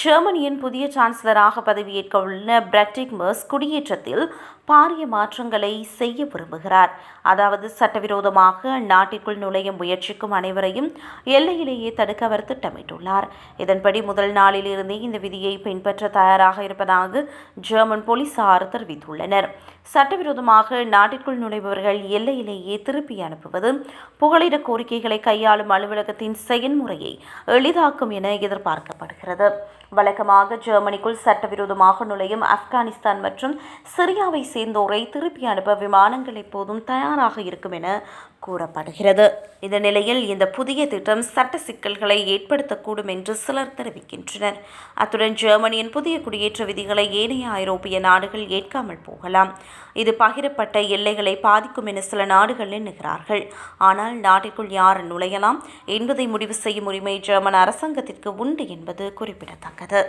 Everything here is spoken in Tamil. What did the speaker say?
ஜெர்மனியின் புதிய சான்சலராக பதவியேற்க உள்ள பிரெட்டிக் மெர்ஸ் குடியேற்றத்தில் பாரிய மாற்றங்களை செய்ய விரும்புகிறார். அதாவது சட்டவிரோதமாக நாட்டிற்குள் நுழைய முயற்சிக்கும் அனைவரையும் எல்லையிலேயே தடுக்க அவர் திட்டமிட்டுள்ளார். இதன்படி முதல் நாளில் இருந்தே இந்த விதியை பின்பற்ற தயாராக இருப்பதாக ஜெர்மன் போலீசார் தெரிவித்துள்ளனர். சட்டவிரோதமாக நாட்டிற்குள் நுழைபவர்கள் எல்லையிலேயே திருப்பி அனுப்புவது புகலிட கோரிக்கைகளை கையாளும் அலுவலகத்தின் செயல்முறையை எளிதாக்கும் என எதிர்பார்க்கப்படுகிறது. வழக்கமாக ஜெர்மனிக்குள் சட்டவிரோதமாக நுழையும் ஆப்கானிஸ்தான் மற்றும் சிரியாவை சேர்ந்தோரை திருப்பி அனுப்ப விமானங்கள் எப்போதும் தயாராக இருக்கும் என கூறப்படுகிறது. இந்த நிலையில் இந்த புதிய திட்டம் சட்ட சிக்கல்களை ஏற்படுத்தக்கூடும் என்று சிலர் தெரிவிக்கின்றனர். அத்துடன் ஜெர்மனியின் புதிய குடியேற்ற விதிகளை ஏனைய ஐரோப்பிய நாடுகள் ஏற்காமல் போகலாம். இது பகிரப்பட்ட எல்லைகளை பாதிக்கும் என சில நாடுகள் எண்ணுகிறார்கள். ஆனால் நாட்டிற்குள் யார் நுழையலாம்? என்பதை முடிவு செய்யும் உரிமை ஜெர்மன் அரசாங்கத்திற்கு உண்டு என்பது குறிப்பிடத்தக்கது. 卡特。